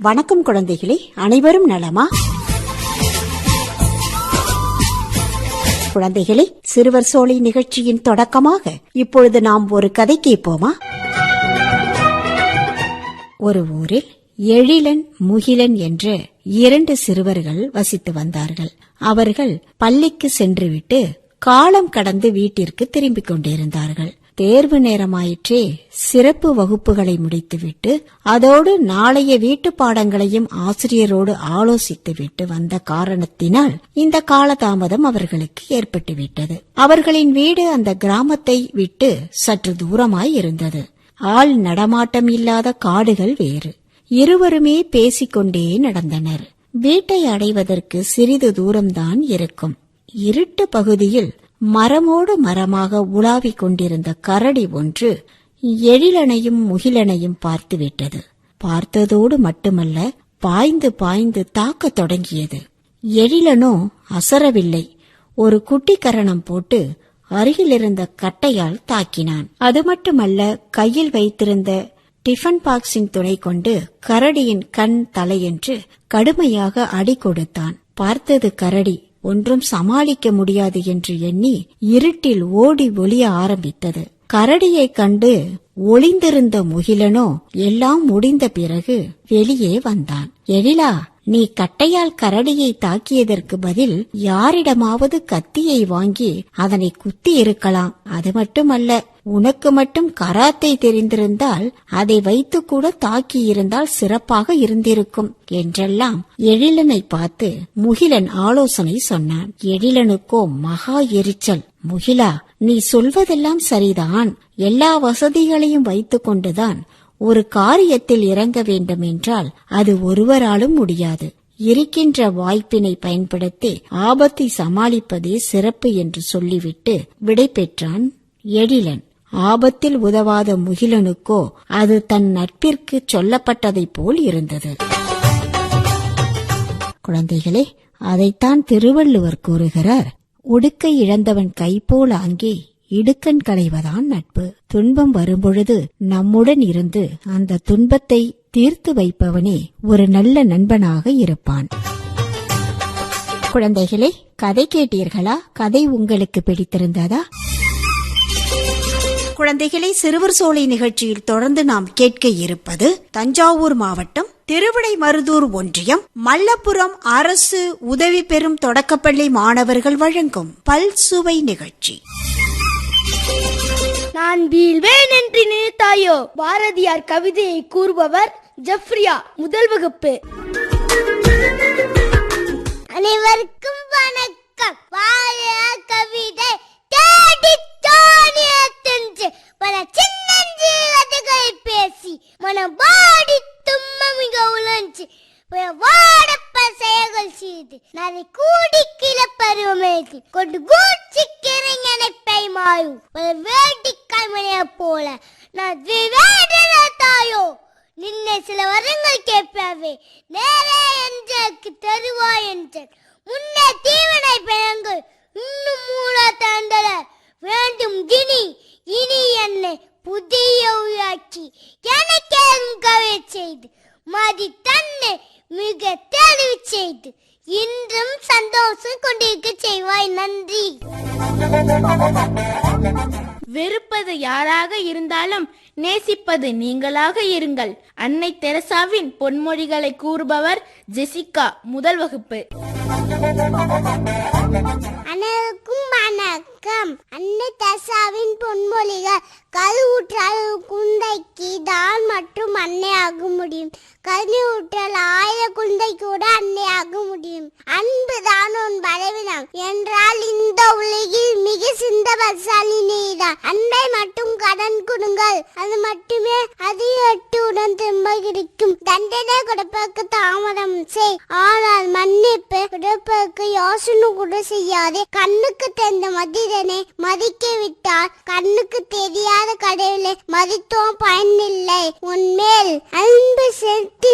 வணக்கம் குழந்தைகளே அனைவரும் நலமா? குழந்தைகளே சிறுவர் சோலை நிகழ்ச்சியின் தொடக்கமாக இப்பொழுது நாம் ஒரு கதை கேட்போமா? ஒரு ஊரில் எழிலன் முகிலன் என்ற இரண்டு சிறுவர்கள் வசித்து வந்தார்கள். அவர்கள் பள்ளிக்கு சென்றுவிட்டு காலம் கடந்து வீட்டிற்கு திரும்பிக் கொண்டிருந்தார்கள். தேர்வு நேரமாயிற்றே சிறப்பு வகுப்புகளை முடித்துவிட்டு அதோடு நாளைய வீட்டு பாடங்களையும் ஆசிரியரோடு ஆலோசித்துவிட்டு வந்த காரணத்தினால் இந்த காலதாமதம் அவர்களுக்கு ஏற்பட்டுவிட்டது. அவர்களின் வீடு அந்த கிராமத்தை விட்டு சற்று தூரமாய் இருந்தது. ஆள் நடமாட்டம் இல்லாத காடுகள் வேறு. இருவருமே பேசிக்கொண்டே நடந்தனர். வீட்டை அடைவதற்கு சிறிது தூரம்தான் இருக்கும். இருட்டு பகுதியில் மரமோடு மரமாக உலாவிக் கொண்டிருந்த கரடி ஒன்று எழிலனையும் முகிலனையும் பார்த்துவிட்டது. பார்த்ததோடு மட்டுமல்ல பாய்ந்து பாய்ந்து தாக்கத் தொடங்கியது. எழிலனோ அசரவில்லை. ஒரு குட்டி கரணம் போட்டு அருகிலிருந்த கட்டையால் தாக்கினான். அது மட்டுமல்ல கையில் வைத்திருந்த டிஃபன் பாக்ஸின் துணை கொண்டு கரடியின் கண் தலையென்று கடுமையாக அடி கொடுத்தான். பார்த்தது கரடி ஒன்றும் சமாளிக்க முடியாது என்று எண்ணி இருட்டில் ஓடி ஒளிய ஆரம்பித்தது. கரடியைக் கண்டு ஒளிந்திருந்த முகிலனோ எல்லாம் முடிந்த பிறகு வெளியே வந்தான். எழிலா நீ கட்டையால் கரடியை தாக்கியதற்கு பதில் யாரிடமாவது கத்தியை வாங்கி அதனை குத்தி இருக்கலாம். அது மட்டுமல்ல உனக்கு மட்டும் கராத்தை தெரிந்திருந்தால் அதை வைத்து கூட தாக்கி இருந்தால் சிறப்பாக இருந்திருக்கும் என்றெல்லாம் எழிலனை பார்த்து முகிலன் ஆலோசனை சொன்னான். எழிலனுக்கோ மகா எரிச்சல். முகிலா நீ சொல்வதெல்லாம் சரிதான். எல்லா வசதிகளையும் வைத்துக் கொண்டுதான் ஒரு காரியத்தில் இறங்க வேண்டும் என்றால் அது ஒருவராலும் முடியாது. இருக்கின்ற வாய்ப்பினை பயன்படுத்தி ஆபத்தை சமாளிப்பதே சிறப்பு என்று சொல்லிவிட்டு விடை பெற்றான் எழிலன். ஆபத்தில் உதவாத முகிலனுக்கோ அது தன் நட்பிற்கு சொல்லப்பட்டதைப் போல் இருந்தது. குழந்தைகளே அதைத்தான் திருவள்ளுவர் கூறுகிறார். ஒடுக்கை இழந்தவன் கை போல அங்கே இடுக்கண் களைவதான் நட்பு. துன்பம் வரும்பொழுது நம்முடன் இருந்து அந்த துன்பத்தை தீர்த்து வைப்பவனே ஒரு நல்ல நண்பனாக இருப்பான். குழந்தைகளே கதை கேட்டீர்களா? கதை உங்களுக்கு பிடித்திருந்ததா? குழந்தைகளை சிறுவர் சோலை நிகழ்ச்சியில் தொடர்ந்து நாம் கேட்க இருப்பது தஞ்சாவூர் மாவட்டம் திருவிடைமருதூர் ஒன்றியம் மல்லபுரம் அரசு உதவி பெறும் தொடக்கப்பள்ளி மாணவர்கள் வழங்கும் பல் சுவை நிகழ்ச்சி. நான் வீழ்வேன் என்று நினைத்தாயோ பாரதியார் கவிதையை கூறுபவர் ஜப்ரியா முதல் வகுப்பு. அனைவருக்கும் வணக்கம். கவிதை தேடி தானியத்தென்று பல சின்னஞ்சிறதுகளை பேசி மனம் வாடி தும்மமிக உழன்று வாடப்ப செயல்கள் செய்து. நரை கூடி கிளப்பருவமேதி கொண்டு கூச்சி கிரைஞனை பெய்மாயும் ஒரு வேட்டிக்காய் மணியை போல. நான் விவேடன தாயோ. நின்னை சில வரங்கள் கேட்பவே. நேரே என்றக்கு தருவாய் என்றேன் முன்னே தீவனை பெயங்கள். இன்னும் மூட தந்தல. வேண்டும் இனி. இனி என்னை புதிய உயாட்சி எனக்கே கவை செய்து மதி தன்னை மிக தெளிவு செய்து இன்றும் சந்தோஷம் கொண்டிருக்க செய்வாய். நன்றி. வெறுப்பது யாராக இருந்தாலும் நேசிப்பது நீங்களாக இருங்கள். அன்னை தெரசாவின் பொன்மொழிகளை கூறுபவர் ஜெசிகா முதல் வகுப்பு. அனைவருக்கும் வணக்கம். அன்னை தசாவின் பொன்மொழிகள் கல் ஊற்றால் குந்தைக்கு தான் மற்றும் அன்னை ஆக முடியும். கல்வி ஊற்றல் ஆயிர குந்தை கூட அன்னை ஆக முடியும். அன்பு தான் உன் பலவினம் என்றால் இந்த உலகில் மிக சிந்த பசாலி நீதான். அன்பை மட்டும் கடன் கொடுங்கள். அது மட்டுமே அதிகட்டுடன் திரும்ப கிடைக்கும். தண்டனை கொடுப்பதற்கு தாமதம் செய். ஆனால் மன்னிப்பு கொடுப்பதற்கு யோசனை கூட செய்யாதே. கண்ணுக்கு தெரிந்த மனிதனை மதிக்க விட்டால் கண்ணுக்கு தெரியாத கடவுளை மதித்தோம் பயனில்லை. உன்மேல் அன்பு செலுத்தி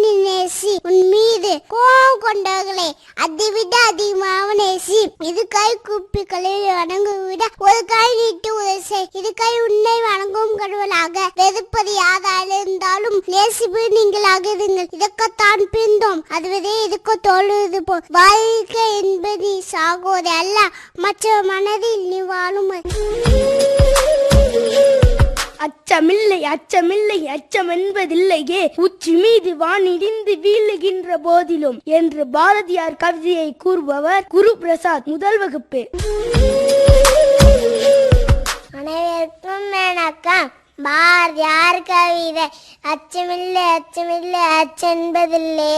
நீ நேசி உன் மீது கோபம் கொண்டவர்களே அதை விட அதிகமாக நேசி. இது கை கூப்பிகளை வணங்க விட ஒரு கை நீட்டு உதவி செய். இது கை உன்னை வணங்கும் கடவுளாக வெறுப்பது யாராக இருந்தாலும் நேசிப்பு நீங்களாக இருங்கள். இதற்கத்தான் பிரிந்தோம். அதுவதே இதுக்கு தோல்வது போ வாழ்க்கை என்பது சாகோது அல்ல மற்ற மன மனதில் நீ வாழும் அச்சமில்லை அச்சமில்லை அச்சம் என்பதில்லையே உச்சி மீது வானிடிந்து வீழுகின்ற போதிலும் என்று பாரதியார் கவிதையை கூறுபவர் குரு பிரசாத் முதல் வகுப்பு. அனைவருக்கும் வணக்கம். பாரதியார் கவிதை? அச்சமில்லை அச்சமில்லை அச்சென்பதில்லை.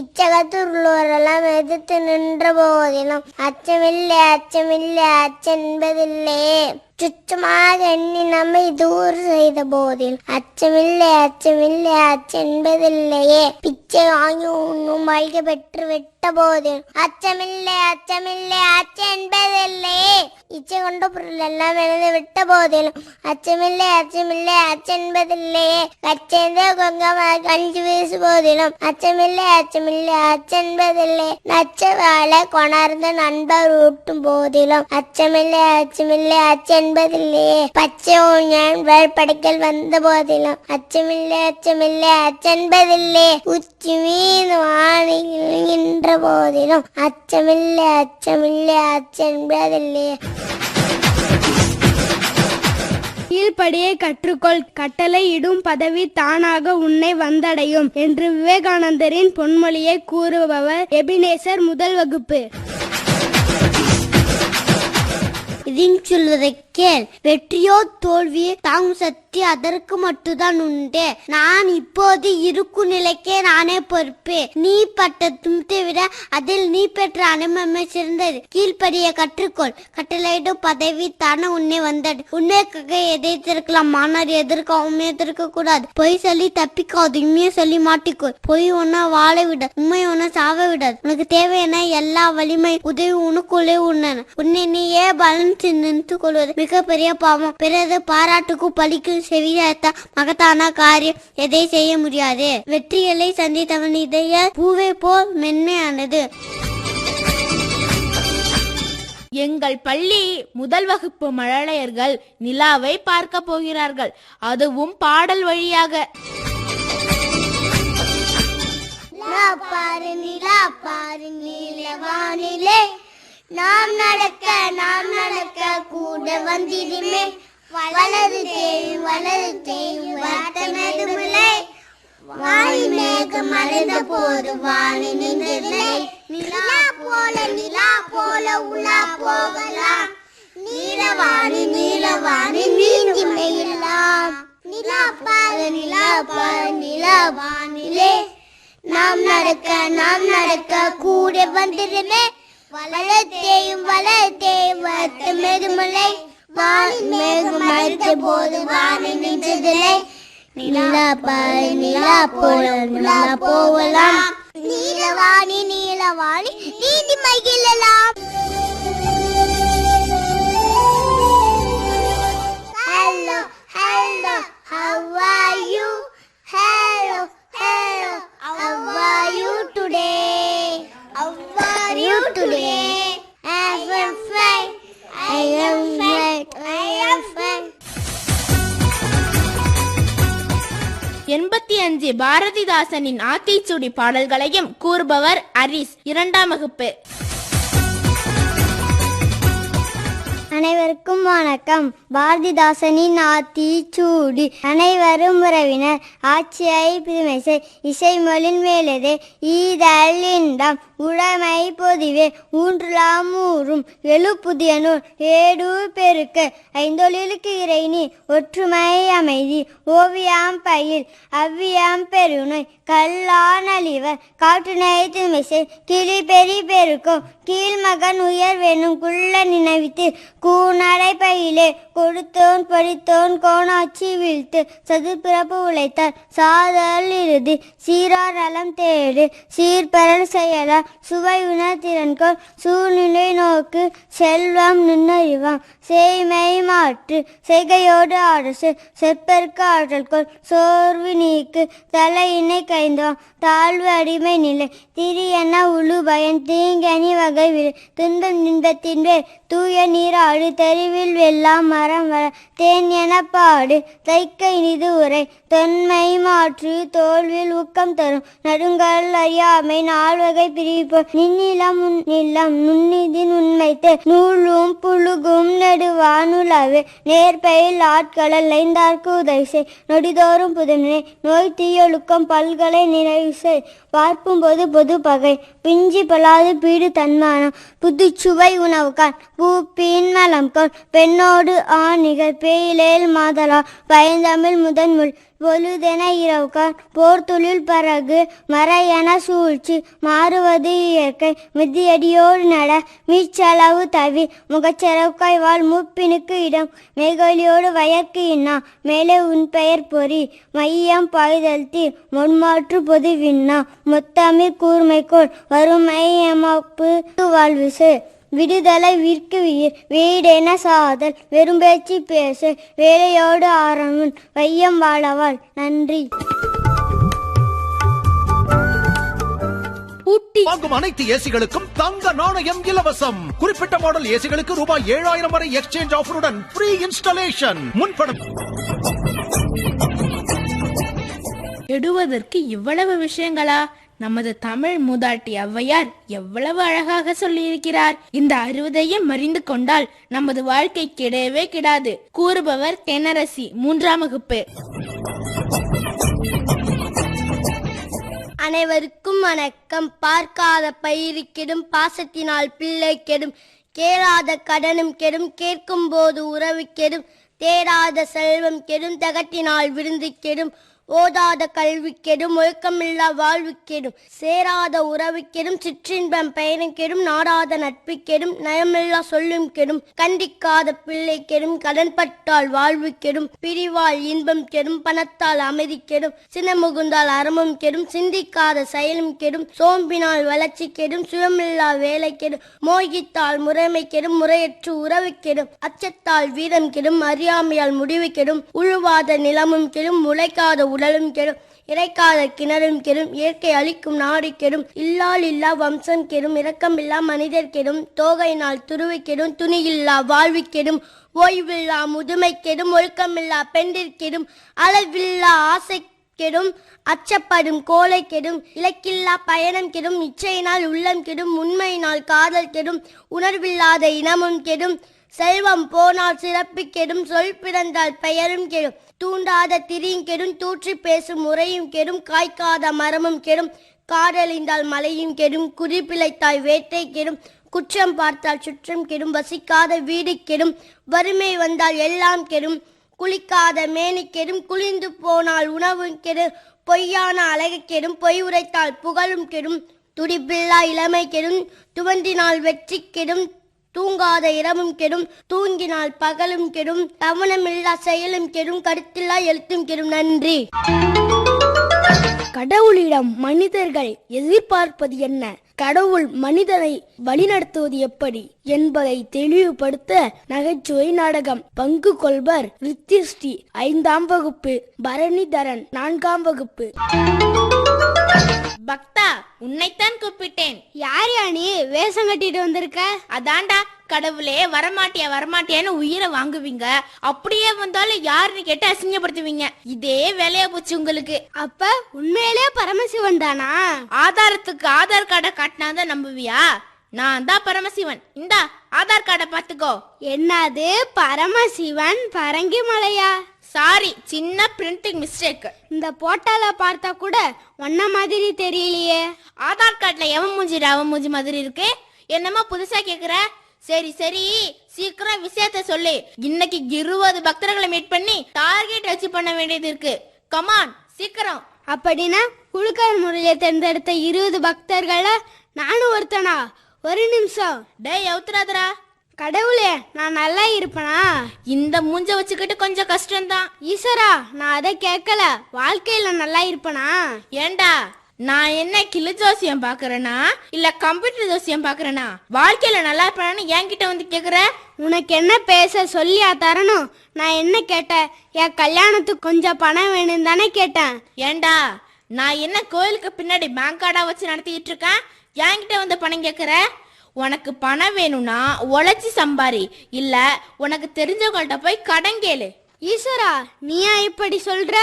இச்சகத்துள்ளோரெல்லாம் எதிர்த்து நின்ற போதிலும் அச்சமில்லை அச்சமில்லை அச்சென்பதில்லை. சுற்றமாக எண்ணி நம்மை தூர் செய்த போதில் அச்சமில்லை அச்சமில்லை அச்சென்பதில்லையே. பிச்சை வாங்கி உண்ணும் மல்க பெற்று வெட்டு போதில் அச்சமில்லை அச்சமில்லை அச்சென்பதில்லையே இச்சை கொண்ட பொருள் எல்லாம் இழந்து விட்ட போதிலும் அச்சமில்லை அச்சமில்லை அச்சென்பதில்லையே கச்சேந்த கொங்கமாக கஞ்சி வீசு போதிலும் அச்சமில்லை அச்சமில்லை அச்சென்பதில்லை நச்ச வேலை கொணர்ந்து நண்பர் ஊட்டும் போதிலும் அச்சமில்லை அச்சமில்லை அச்சென்பதில்லையே பச்சை ஊஞ்சான் வேழ்படைக்கல் வந்த போதிலும் அச்சமில்லை அச்சமில்லை அச்சென்பதில்லை உச்சி மீது வாணிகின்ற போதிலும் அச்சமில்லை அச்சமில்லை அச்சென்பதில்லையே கீழ்ப்படியை கற்றுக்கொள் கட்டளை இடும் பதவி தானாக உன்னை வந்தடையும் என்று விவேகானந்தரின் பொன்மொழியை கூறுபவர் எபினேசர் முதல் வகுப்பு. இதின் சொல்வதை கேள் வெற்றியோ தோல்வியோ தாங்கும் சக்தி அதற்கு மட்டும்தான் உண்டு. நான் இப்போது இருக்கும் நிலைக்கே நானே பொறுப்பு. நீ பட்ட துன்பத்தை விட அதில் நீ பெற்ற அனுபவமே சிறந்தது. கீழ்ப்படிய கற்றுக்கொள். கட்டளையிடும் பதவி தானே உன்னை வந்தது. உண்மைக்காக எதிர்த்திருக்கலாம் ஆனால் எதிர்க்கவும் எதிர்க்க கூடாது. பொய் சொல்லி தப்பிக்காது. உண்மையை சொல்லி மாட்டிக்கோ பொய் ஒன்னா வாழ விட உண்மை ஒன்னா சாவ விடாது. உனக்கு தேவையான எல்லா வலிமை உதவி உனக்குள்ளே உண்ணன உன்னை நீயே பலன் நின்று கொள்வது மிகப்பெரிய பாவம். பிறகு பாராட்டுக்கும் பலிக்கும் செவியாத்த மகத்தான காரியம் எதை செய்ய முடியாது? வெற்றிகளை சந்தித்தவன் இதய பூவை போல் மென்மையானது. எங்கள் பள்ளி முதல் வகுப்பு மழலையர்கள் நிலாவை பார்க்க போகிறார்கள். அதுவும் பாடல் வழியாக. நிலா பாரு நிலா பாரு நீல நாம் நடக்க நாம் நடக்க கூட வந்திடுமே. வலது தேயும் வலது தேயும் வட்டமெதுமில்லை வாய் மேகம் மறைந்த போது வாணி நின்றதில்லை நிலா போல நிலா போல உலா போகலாம். நீலவாணி நீலவாணி நீங்கி மெய்யலாம் நிலா பாரு நிலா பாரு நிலா வானிலே நாம் நடக்க நாம் நடக்க கூட வந்திருமே வளர்த்தேயும் வளர்த்தேயும் வத்த மெதுமலை வானின் மேகம் மறுத்த போது வானி நின்றதில்லை. நிலா பாரு நிலா போல நிலா போகலாம் நீலவாணி நீலவாணி நீதி மகிழலாம். எண்பத்தி பாரதிதாசனின் ஆத்திச்சூடி பாடல்களையும் கூறுபவர் அரிஸ் இரண்டாம் வகுப்பு. அனைவருக்கும் வணக்கம். பாரதிதாசனின் ஆத்தி சூடி அனைவரும் உறவினர். ஆட்சியை பிரிமைசை இசைமொழின் மேலதே ஈதல் இன்பம். உடைமை பொதிவே ஊன்றுலாம் ஊறும் எழு புதிய நூல் ஏடு பெருக்க. ஐந்தொழிலுக்கு இறைனி ஒற்றுமை அமைதி. ஓவியாம் பயில் அவ்வியாம் பெருநோய் கல்லான் அழிவர் காற்றுனை திமிசை கிளி பெரி பெருக்கும். கீழ்மகன் உயர் வேணும் குள்ள நினைவித்து கூநடை பயிலே கொடுத்தோன் படித்தோன் கோணாச்சி வீழ்த்து சதுர்பிறப்பு உழைத்தார். சாதல் இறுதி சீரார் நலம் தேடு. சீர்பரன் செயலார் சுவை உணர்திறன்கொள் சூழ்நிலை நோக்கு செல்வம் நுண்ணறிவாம். செய்மை மாற்று செய்கையோடு அரசு செப்பற்கு ஆற்றல்கள் சோர்வு நீக்கு தலையினை கைந்தோம். தாழ்வு அடிமை நிலை திரியன உழு பயன் தீங்கனி வகை துன்பம் இன்பத்தின் வேர் தூய நீராடு தெருவில் வெல்லாம் மரம் வர தேன் எனப்பாடு. தைக்கை நிது உரை தொன்மை மாற்று தோல்வில் ஊக்கம் தரும். நடுங்கள் அறியாமை நால்வகை பிரிப்பு நின்னிலம் நிலம் நுண்ணிதி நுண்மைத்து நூலும் புழுகும் நெடுவானுலவு. நேர்பயில் ஆட்களல் ஐந்தார்க்கு உதவி செய். நொடிதோறும் புதுமை நோய் தீயொழுக்கம் பல்கலை நிறைவு செய். பார்க்கும் போது பொது பகை. பிஞ்சு பலாது பீடு தன்மானம். புதுச்சுவை உணவுக்கான். பூ நலம் கொள். பெண்ணோடு ஆணிகள் பேயிலேல் மாதலா. பயந்தமிழ் முதன்முள். பொழுதென இரவுக்கான் போர் தொழில் பறகு சூழ்ச்சி மாறுவது இயற்கை மிதியடியோடு நட மீச்சளவு தவி முகச்செரவுக்காய் வாழ் மூப்பினுக்கு இடம் மேகொலியோடு வயற்கு இன்னா மேலே உன் பெயர் பொறி மையம் பாய்தல் தீர் மொன்மாற்று பொது விண்ணா முத்தமிழ் கூர்மைக்கோள் வறுமை எமப்பு வாழ்விசு விடுதலை விற்கு வீடென சாதல் வெறும் பேச்சு பேசு வேலையோடு ஆரமுன் வையம் வாழவாள் நன்றி. ஊட்டி. வாங்கும் அனைத்து ஏசிகளுக்கும் தங்க நாணயம் இலவசம். குறிப்பிட்ட மாடல் ஏசிகளுக்கு ரூபாய் ஏழாயிரம் வரை எக்ஸ்சேஞ்ச் ஆஃபருடன் ஃப்ரீ இன்ஸ்டலேஷன் முன்பணம். எடுவதற்கு இவ்வளவு விஷயங்களா? நமது தமிழ் மூதாட்டி ஔவையார் எவ்வளவு அழகாக சொல்லியிருக்கிறார். இந்த அறுவதையும் மறிந்து கொண்டால் நமது வாழ்க்கை கிடையவே கிடாது. கூறுபவர் தென்னரசி மூன்றாம் வகுப்பு. அனைவருக்கும் வணக்கம். பார்க்காத பயிறு கெடும் பாசத்தினால் பிள்ளை கெடும் கேளாத கடனும் கெடும் கேட்கும் போது உறவு கெடும் தேடாத செல்வம் கெடும் தகட்டினால் விருந்து கெடும் ஓதாத கல்வி கெடும் ஒழுக்கமில்லா வாழ்வு கெடும் சேராத உறவு கெடும் சிற்றின்பம் பயணம் கெடும் நாடாத நட்பு கெடும் நயமில்லா சொல்லும் கெடும் கண்டிக்காத பிள்ளை கெடும் கடன்பட்டால் வாழ்வு கெடும் பிரிவால் இன்பம் கெடும் பணத்தால் அமைதி கெடும் சினமுகுந்தால் அறமும் கெடும் சிந்திக்காத செயலும் கெடும் சோம்பினால் வளர்ச்சி கெடும் சுயமில்லா வேலை கெடும் மோகித்தால் முறைமை கெடும் முறையற்று உறவு கெடும் அச்சத்தால் வீரம் கெடும் அறியாமையால் முடிவு கெடும் உழுவாத நிலமும் கெடும் முளைக்காத உடலும் கெடும். இறைக்காத கிணறும் கெடும். இயற்கை அழிக்கும் நாடு கெடும். இல்லால் இல்லா வம்சம் கெடும். இரக்கமில்லா மனிதர் கெடும். தோகையினால் துருவி கெடும். துணியில்லா வாழ்வு கெடும். ஓய்வில்லா முதுமை கெடும். ஒழுக்கமில்லா பெண்டிற்கெடும் அளவில்லா ஆசை கெடும். அச்சப்படும் கோலை கெடும். இலக்கில்லா பயணம் கெடும். இச்சையினால் உள்ளம் கெடும். உண்மையினால் காதல் கெடும். உணர்வில்லாத இனமும் கெடும். செல்வம் போனால் சிறப்பு கெடும். சொல் பிறந்தால் பெயரும் கெடும். தூண்டாத திரியும் கெடும் தூற்றி பேசும் முறையும் கெடும் காய்க்காத மரமும் கெடும் காடழிந்தால் மலையும் கெடும் குறிப்பிழைத்தாய் வேட்டை கெடும் குற்றம் பார்த்தால் சுற்றம் கெடும் வசிக்காத வீடு கெடும் வறுமை வந்தால் எல்லாம் கெடும் குளிக்காத மேனி கெடும் குளிந்து போனால் உணவும் கெடும் பொய்யான அழகு கெடும் பொய் உரைத்தால் புகழும் கெடும் துடிப்பில்லா இளமை கெடும் துவண்டினால் வெற்றி கெடும் தூங்காத இரவும் கெடும் தூங்கினால் பகலும் கெடும் தவணமில்லா செயலும் கெடும் கருத்தில்லா எழுத்தும் கெடும். நன்றி. கடவுளிடம் மனிதர்கள் எதிர்பார்ப்பது என்ன? கடவுள் மனிதனை வழிநடத்துவது எப்படி என்பதை தெளிவுபடுத்த நகைச்சுவை நாடகம் பங்கு கொள்வர் ரித்திஸ்ரீ ஐந்தாம் வகுப்பு பரணிதரன் நான்காம் வகுப்பு. பக்தா உன்னைத்தான் கூப்பிட்டேன். யார் யானி வேஷம் கட்டிட்டு வந்திருக்க? அதான்டா கடவுளே வரமாட்டியா வரமாட்டியான்னு உயிரை வாங்குவீங்க. அப்படியே வந்தாலும் யாருன்னு கேட்டு அசிங்கப்படுத்துவீங்க. இதே வேலையா போச்சு உங்களுக்கு. அப்ப உண்மையிலே பரமசிவன் தானா? ஆதாரத்துக்கு ஆதார் கார்டை காட்டினாதான் நம்புவியா? நான் தான் பரமசிவன். இந்தா ஆதார் கார்டை பாத்துக்கோ என்னது? பரமசிவன்? பரங்கி மலையா? சாரி சின்ன பிரிண்டிங் மிஸ்டேக் இந்த போட்டோல பார்த்தா கூட ஒன்ன மாதிரி தெரியலையே. ஆதார் கார்டுல எவன் மூஞ்சிடா அவன் மூஞ்சி மாதிரி இருக்கு? என்னமோ புதுசா கேக்குற. சரி சரி சீக்கிரம் விஷயத்த சொல்லு. இன்னைக்கு இருபது பக்தர்களை மீட் பண்ணி டார்கெட் அச்சீவ் பண்ண வேண்டியது இருக்கு. கமான் சீக்கிரம். அப்படின்னா குழுக்கள் முறையை தேர்ந்தெடுத்த இருபது பக்தர்கள நானும் ஒருத்தனா? ஒரு நிமிஷம். டேய் அவுத்துறாதரா கடவுளே நான் நல்லா இருப்பனா? இந்த மூஞ்ச வச்சுக்கிட்டு கொஞ்சம் கஷ்டம்தான். ஈஸ்வரா நான் அதை கேட்கல. வாழ்க்கையில நல்லா இருப்பனா? ஏண்டா நான் என்ன கிளி ஜோசியம் பாக்குறேனா? இல்ல கம்ப்யூட்டர் ஜோசியம் பாக்குறேனா? வாழ்க்கையில நல்லா இருப்பானு என்கிட்ட வந்து கேக்குற? உனக்கு என்ன பேச சொல்லியா தரணும்? நான் என்ன கேட்டேன்? என் கல்யாணத்துக்கு கொஞ்சம் பணம் வேணும் தானே கேட்டேன். ஏண்டா நான் என்ன கோயிலுக்கு பின்னாடி பேங்க் கார்டா வச்சு நடத்திட்டு இருக்கேன்? என்கிட்ட வந்து பணம் கேட்குற உனக்கு பணம் வேணும்னா உழைச்சி சம்பாரி. இல்லை உனக்கு தெரிஞ்சவங்கள்ட்ட போய் கடன் கேளு. ஈஸ்வரா நீயா இப்படி சொல்ற?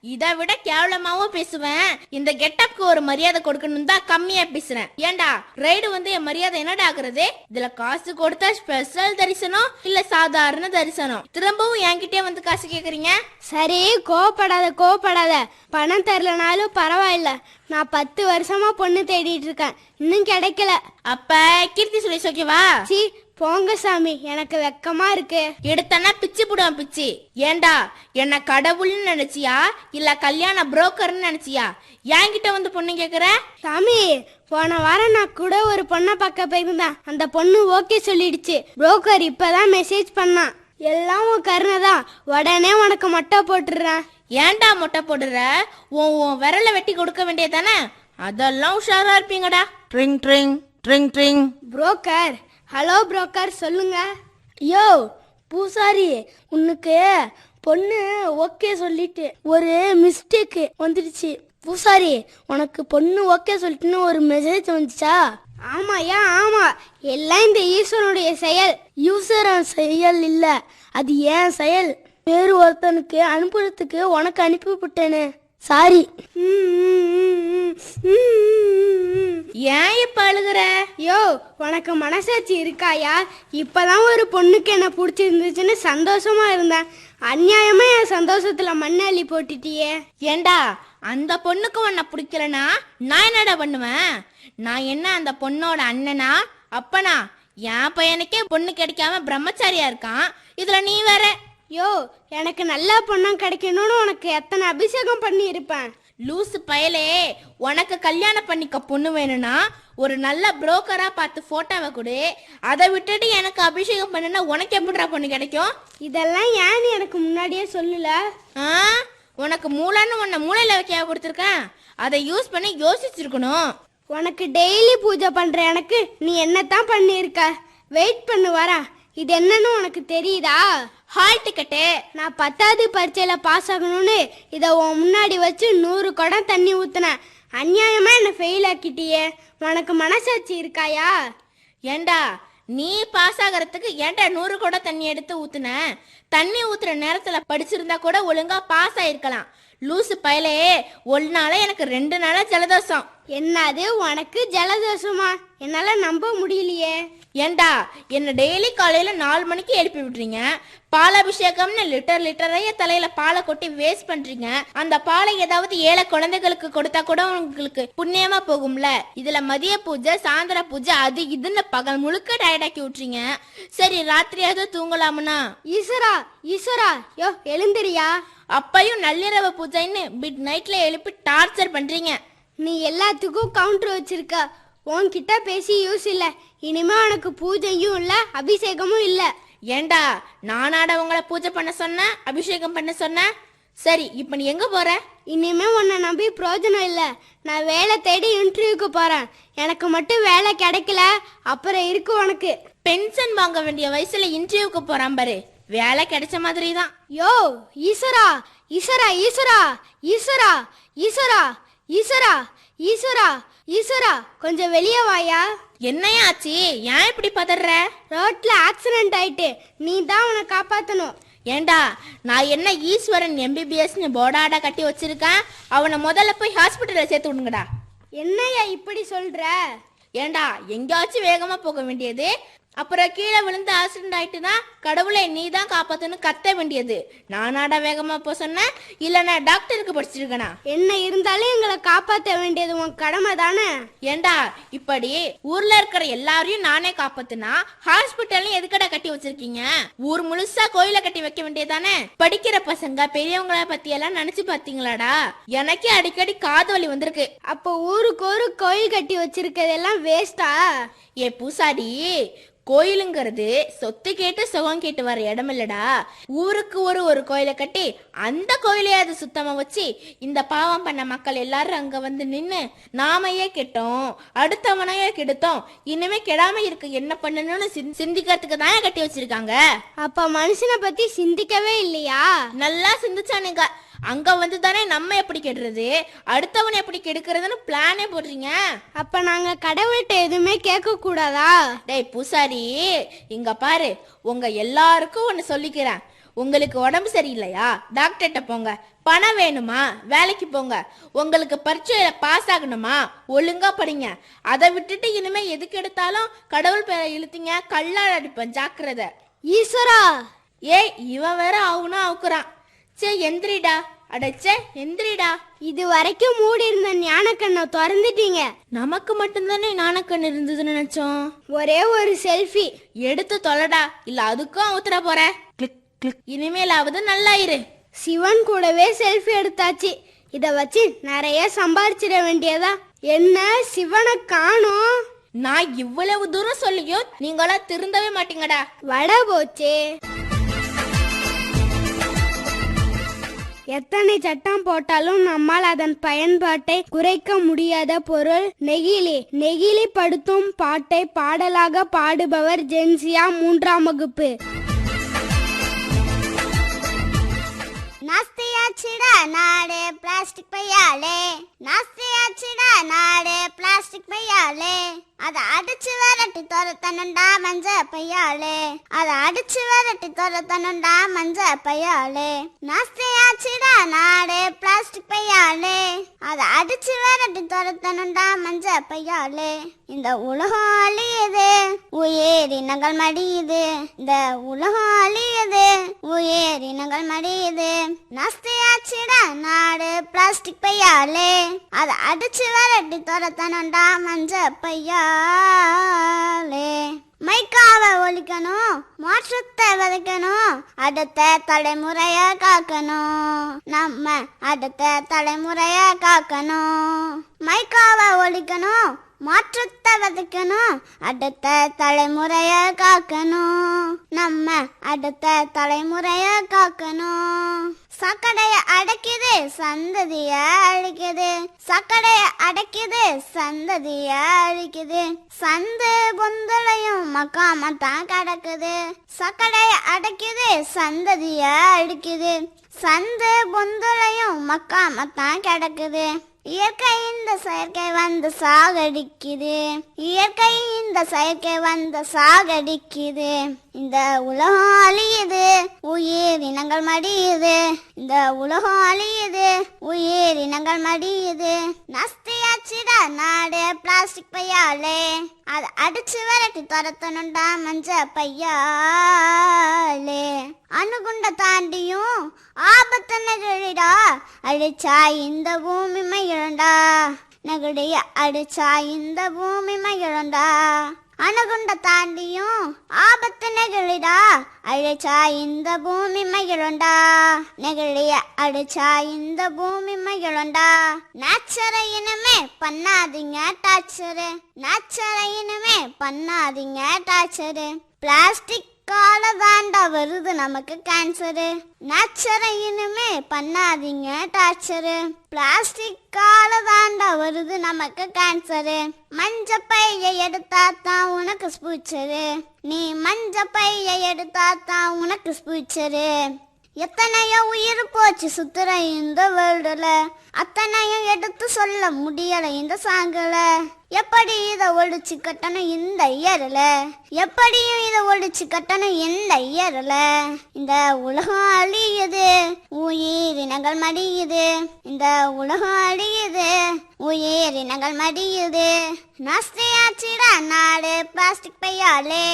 இதை விட கேவலமாவும் பேசுவேன். இந்த கெட்டப்க்கு ஒரு மரியாதை கொடுக்கணும் தான் கம்மியா பேசுறேன். ஏன்டா ரைடு வந்து என் மரியாதை என்னடா ஆகுறது? இதுல காசு கொடுத்தா ஸ்பெஷல் தரிசனம் இல்ல சாதாரண தரிசனம்? திரும்பவும் என்கிட்டயே வந்து காசு கேக்குறீங்க? சரி கோவப்படாத கோவப்படாத. பணம் தரலனாலும் பரவாயில்ல. நான் பத்து வருஷமா பொண்ணு தேடிட்டு இருக்கேன். இன்னும் கிடைக்கல. அப்ப கீர்த்தி சொல்லி ஓகேவா சி போங்க சாமி எனக்கு வெக்கமா இருக்கு. எடுத்தனா பிச்சு புடுவேன் பிச்சு. ஏன்டா என்ன கடவுள்னு நினைச்சியா? இல்ல கல்யாண புரோக்கர்னு நினைச்சியா? என்கிட்ட வந்து பொண்ணு கேக்குற? சாமி போன வாரம் நான் கூட ஒரு பொண்ணை பார்க்க போயிருந்தேன். அந்த பொண்ணு ஓகே சொல்லிடுச்சு. புரோக்கர் இப்பதான் மெசேஜ் பண்ணான். எல்லாம் உன் கருணை தான். உடனே உனக்கு மொட்டை போட்டுடுறேன். ஏன்டா மொட்டை போடுற? உன் உன் விரல வெட்டி கொடுக்க வேண்டியதானே அதெல்லாம் உஷாரா இருப்பீங்கடா. ட்ரிங் ட்ரிங் ட்ரிங் ட்ரிங் புரோக்கர் ஹலோ புரோக்கர் சொல்லுங்க. யோ பூசாரி உனக்கு பொண்ணு ஓகே சொல்லிட்டு ஒரு மிஸ்டேக் வந்துடுச்சு. பூசாரி உனக்கு பொண்ணு ஓகே சொல்லிட்டுன்னு ஒரு மெசேஜ் வந்துச்சா? ஆமா ஏன் ஆமா. எல்லாம் இந்த ஈஸ்வரனுடைய செயல். யூசர் செயல் இல்ல. அது ஏன் செயல்? வேறு ஒருத்தனுக்கு அனுப்புறதுக்கு உனக்கு அனுப்பிவிட்டேனே. சாரி ஏன் இப்ப அழுகுற யோ உனக்கு மனசாட்சி இருக்காயா? இப்பதான் ஒரு பொண்ணுக்கு என்ன பிடிச்சிருந்துச்சுன்னு சந்தோஷமா இருந்தேன். அநியாயமா என் சந்தோஷத்துல மண்ணள்ளி போட்டுட்டியே. ஏன்டா அந்த பொண்ணுக்கு உன்னை பிடிக்கலனா நான் என்னடா பண்ணுவேன்? நான் என்ன அந்த பொண்ணோட அண்ணனா? அப்பனா என் பையனுக்கே பொண்ணு கிடைக்காம பிரம்மச்சாரியா இருக்கான்? இதுல நீ வேற யோ எனக்கு நல்ல பொண்ணா கிடைக்கணும்னு உனக்கு எத்தனை அபிஷேகம் பண்ணி இருப்பேன் லூசு பயலே உனக்கு கல்யாணம் பண்ணிக்க பொண்ணு வேணும்னா ஒரு நல்ல புரோக்கரா பார்த்து போட்டோவை கொடு. அதை விட்டுட்டு எனக்கு அபிஷேகம் பண்ணுனா உனக்கு எப்படிடா பொண்ணு கிடைக்கும்? இதெல்லாம் ஏன் நீ எனக்கு முன்னாடியே சொல்லல? ஆ? உனக்கு மூளைன்னு உன்னை மூளையில வைக்க கொடுத்துருக்கேன் அதை யூஸ் பண்ணி யோசிச்சிருக்கணும். உனக்கு டெய்லி பூஜை பண்ற எனக்கு நீ என்னத்தான் பண்ணியிருக்க? வெயிட் பண்ணு வரேன். இது என்னன்னு உனக்கு தெரியுதா? ஹால் டிக்கெட்டு நான் பத்தாவது பரீட்சையில பாஸ் ஆகணும்னு இதை உன் முன்னாடி வச்சு நூறு குடம் தண்ணி ஊத்துனேன். அநியாயமா என்னை ஃபெயில் ஆக்கிட்டியே. உனக்கு மனசாட்சி இருக்காயா? ஏண்டா நீ பாஸ் ஆகிறதுக்கு ஏன்டா நூறு கூட தண்ணி எடுத்து ஊத்துன? தண்ணி ஊத்துற நேரத்துல படிச்சிருந்தா கூட ஒழுங்கா பாஸ் ஆயிருக்கலாம். லூசு பயலே ஒரு நாளே எனக்கு ரெண்டு நாளா ஜலதோஷம். என்னது உனக்கு ஜலதோஷமா? என்னால நம்ப முடியலையே. ஏண்டா என்ன டெய்லி காலையில நாலு மணிக்கு எழுப்பி விடுறீங்க பாலாபிஷேகம்னு லிட்டர் லிட்டரைய தலையில பாலை கொட்டி வேஸ்ட் பண்றீங்க. அந்த பாலை ஏதாவது ஏழை குழந்தைகளுக்கு கொடுத்தா கூட உங்களுக்கு புண்ணியமா போகும்ல? இதுல மதிய பூஜை சாயந்தர பூஜை அது இதுன்னு பகல் முழுக்க டயர்டாக்கி விட்டுறீங்க. சரி ராத்திரியாவது தூங்கலாம்னா ஈஸ்வரா ஈஸ்வரா யோ எழுந்திரியா? அப்பையும் நள்ளிரவு பூஜைன்னு மிட் நைட்ல எழுப்பி டார்ச்சர் பண்றீங்க. நீ எல்லாத்துக்கும் கவுண்டர் வச்சிருக்க. உன்கிட்ட பேசி யூஸ் இல்ல. இனிமே உனக்கு பூஜையும் இல்ல அபிஷேகமும் இல்ல. ஏண்டா நானாட உங்களை பூஜை பண்ண சொன்னேன் அபிஷேகம் பண்ண சொன்னேன்? சரி இப்ப நீ எங்க போற? இனிமே உன்னை நம்பி பிரயோஜனம் இல்ல. நான் வேலை தேடி இன்டர்வியூக்கு போறேன். எனக்கு மட்டும் வேலை கிடைக்கல அப்புறம் இருக்கு உனக்கு. பென்ஷன் வாங்க வேண்டிய வயசுல இன்டர்வியூக்கு போறான் பாரு. வேலை கிடைச்ச மாதிரி தான் யோ ஈஸ்வரா ஈஸ்வரா ஈஸ்வரா ஈஸ்வரா ஈஸ்வரா ஈஸ்வரா. ஈஸ்வரா ஈஸ்வரா கொஞ்சம் வெளியே வாயா. என்னையா ஆச்சு? ஏன் இப்படி பதற? ரோட்ல ஆக்சிடென்ட் ஆயிட்டு. நீ தான் உன்னை காப்பாத்தணும். ஏண்டா நான் என்ன ஈஸ்வரன் எம்பிபிஎஸ்னு போர்டாடா கட்டி வச்சிருக்கேன்? அவனை முதல்ல போய் ஹாஸ்பிட்டல்ல சேர்த்து விடுங்கடா. என்னய்யா இப்படி சொல்ற? ஏண்டா எங்கேயாச்சும் வேகமா போக வேண்டியது? அப்புறம் கீழே விழுந்து ஆக்சிடென்ட் ஆயிட்டுனா கடவுளை நீ தான் காப்பாத்தணும் கத்த வேண்டியது. நானாடா வேகமா போ சொன்னேன். இல்ல நான் டாக்டருக்கு படிச்சிருக்கனா? என்ன இருந்தாலும் எங்களை காப்பாத்த வேண்டியது உன் கடமை தானே? ஏண்டா இப்படி ஊர்ல இருக்கிற எல்லாரையும் நானே காப்பாத்துனா ஹாஸ்பிட்டல்லையும் எதுக்கடா கட்டி வச்சிருக்கீங்க? ஊர் முழுசா கோயில கட்டி வைக்க வேண்டியதானே படிக்கிற பசங்க பெரியவங்கள பத்தி எல்லாம் நினைச்சு பாத்தீங்களாடா? எனக்கே அடிக்கடி காது வலி வந்திருக்கு. அப்போ ஊருக்கு ஒரு கோயில் கட்டி வச்சிருக்கதெல்லாம் வேஸ்டா ஏ பூசாரி கோயிலுங்கிறது சொத்து கேட்டு சுகம் கேட்டு வர இடம் இல்லடா ஊருக்கு ஒரு ஒரு கோயிலை கட்டி அந்த கோயிலையாவது சுத்தமா வச்சு இந்த பாவம் பண்ண மக்கள் எல்லாரும் அங்க வந்து நின்னு நாமையே கெட்டோம் அடுத்தவனையே கெடுத்தோம் இனிமே கெடாம இருக்க என்ன பண்ணணும்னு சிந்- சிந்திக்கிறதுக்கு தானே கட்டி வச்சிருக்காங்க. அப்ப மனுஷனை பத்தி சிந்திக்கவே இல்லையா? நல்லா சிந்திச்சானுங்க. அங்க வந்து தானே நம்ம எப்படி கெடுறது? அடுத்தவன் எப்படி கெடுக்கிறதுன்னு பிளானே போடுறீங்க? அப்ப நாங்க கடவுள்கிட்ட எதுவுமே கேட்க கூடாதா? டேய் பூசாரி இங்க பாரு. உங்க எல்லாருக்கும் ஒன்னு சொல்லிக்கிறேன். உங்களுக்கு உடம்பு சரியில்லையா? டாக்டர்கிட்ட போங்க. பணம் வேணுமா? வேலைக்கு போங்க. உங்களுக்கு பரீட்சையில பாஸ் ஆகணுமா? ஒழுங்கா படிங்க. அதை விட்டுட்டு இனிமே எதுக்கு எடுத்தாலும் கடவுள் பேரை இழுத்தீங்க. கல்லால் அடிப்பேன். ஜாக்கிரதை. ஈஸ்வரா! ஏய் இவன் வேற ஆகுனா ஆக்குறான். சே எந்திரிடா. அடச்சே எந்திரிடா. இது வரைக்கும் மூடி இருந்த ஞானக்கண்ணை திறந்துட்டீங்க. நமக்கு மட்டும்தானே நாணக்கண் இருந்ததுன்னு நினைச்சோம். ஒரே ஒரு செல்ஃபி. எடுத்து தொலைடா. இல்ல அதுக்கும் அவுத்துற போற. Click click. இனிமேலாவது நல்லா இரு சிவன் கூடவே செல்ஃபி எடுத்தாச்சு. இத வச்சு நிறைய சம்பாரிச்சிட வேண்டியதா? என்ன சிவனை காணோம்? நான் இவ்வளவு தூரம் சொல்லியும் நீங்களா திருந்தவே மாட்டீங்கடா. வட போச்சே. எத்தனை சட்டம் போட்டாலும் நம்மால் அதன் பயன்பாட்டை குறைக்க முடியாத பொருள். நெகிழி. நெகிழி படுத்தும் பாட்டை பாடலாக பாடுபவர் ஜென்சியா மூன்றாம் வகுப்பு. நாஸ்தியாச்சிடா நாடு பிளாஸ்டிக் பையாலே. நாஸ்தியாச்சிடா நாடு பிளாஸ்டிக் பையாலே. அத அடிச்சு விரட்டி துரத்தணுண்டா மஞ்ச பையாலே அத அடிச்சு விரட்டி துரத்தணுண்டா மஞ்ச பையாலே நாஸ்தியாச்சிடா நாடு பிளாஸ்டிக் பையாலே அத அடிச்சு விரட்டி துரத்தணுண்டா மஞ்ச பையாலே இந்த உலகம் அழியுது உயிரினங்கள் மடியுது இந்த உலகம் அழியுது உயிரினங்கள் மடியுது நாஸ்தியாச்சிடா நாடு பிளாஸ்டிக் பையாலே அத அடிச்சு விரட்டி துரத்தணுண்டா மஞ்ச பையாலே மைக்காவை ஒழிக்கணும் மாற்றத்தை விதைக்கணும் அடுத்த தலைமுறைய காக்கணும். நம்ம அடுத்த தலைமுறைய காக்கணும். மைக்காவை ஒழிக்கணும் மாற்றத்தை விதைக்கணும் அடுத்த தலைமுறைய காக்கணும். நம்ம அடுத்த தலைமுறைய காக்கணும். சக்கடைய அடைக்குது சந்ததிய அழிக்குது. சக்கடைய அடைக்குது சந்ததிய அழிக்குது. சந்து பொந்தலையும் மக்காம தான் கிடக்குது. சக்கடைய அடைக்குது சந்ததிய அழிக்குது. சந்து பொந்தலையும் மக்காம தான் கிடக்குது. இயற்கை இந்த செயற்கை வந்து சாகடிக்குது. இயற்கை இந்த செயற்கை வந்து சாகடிக்குது. இந்த உலகம் அழியுது உயிரினங்கள் மடியுது. இந்த உலகம் அழியுது உயிரினங்கள் மடியுது. நஸ்தி நஸ்தியாச்சிடா நாடு பிளாஸ்டிக் பையாலே அது அடிச்சு விரட்டி துரத்தணுண்டா மஞ்ச பையாலே அணுகுண்ட தாண்டியும் ஆபத்து நெகிழிடா. அடிச்சா இந்த பூமி மயிலண்டா நெகிழிய அடிச்சா இந்த பூமி மயிலண்டா அணுகுண்ட தாண்டியும் ஆபத்து நெகிழிடா அழிச்சா இந்த பூமி மகிழுண்டா நெகிழிய அடிச்சா இந்த பூமி மகிழுண்டா நேச்சரை இனிமே பண்ணாதீங்க டாச்சரு நேச்சர இனிமே பண்ணாதீங்க டாச்சரு பிளாஸ்டிக் கால தாண்டா வருது நமக்கு கேன்சரு நேச்சரை இனிமே பண்ணாதீங்க டார்ச்சரு பிளாஸ்டிக் கால தாண்டா வருது நமக்கு கேன்சரு மஞ்ச பைய எடுத்தா தான் உனக்கு ஸ்பூச்சரு நீ மஞ்ச பைய எடுத்தா தான் உனக்கு ஸ்பூச்சரு எத்தனையோ உயிர் போச்சு சுத்துற இந்த வேர்ல்டுல அத்தனையும் எடுத்து சொல்ல முடியல இந்த சாங்குல எப்படி இதை ஒழிச்சு கட்டணும் இந்த இயரில் எப்படியும் இதை ஒழிச்சு கட்டணும் இந்த இயரில் இந்த உலகம் அழியுது உயிரினங்கள் மடியுது. இந்த உலகம் அழியுது உயிரினங்கள் மடியுது. நஸ்தியாச்சிடா நாடு பிளாஸ்டிக் பையாலே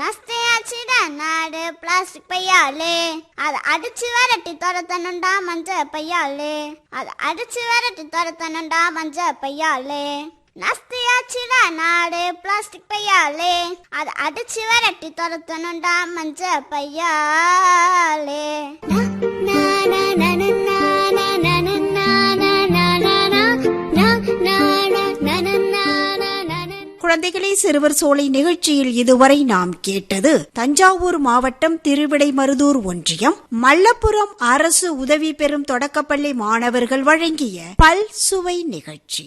நஸ்தியாச்சிடா நாடு பிளாஸ்டிக் பையாலே அதை அடிச்சு விரட்டி துரத்தணுண்டா மஞ்ச பையாலே அதை அடிச்சு விரட்டி துரத்தணுண்டா மஞ்ச பையாலே நஸ்தியாச்சிடா நாடு பிளாஸ்டிக் பையாலே அதை அடிச்சு விரட்டி துரத்தணுண்டா மஞ்ச பையாலே குழந்தைகளே சிறுவர் சோலை நிகழ்ச்சியில் இதுவரை நாம் கேட்டது தஞ்சாவூர் மாவட்டம் திருவிடைமருதூர் ஒன்றியம் மல்லபுரம் அரசு உதவி பெறும் தொடக்கப்பள்ளி மாணவர்கள் வழங்கிய பல் சுவை நிகழ்ச்சி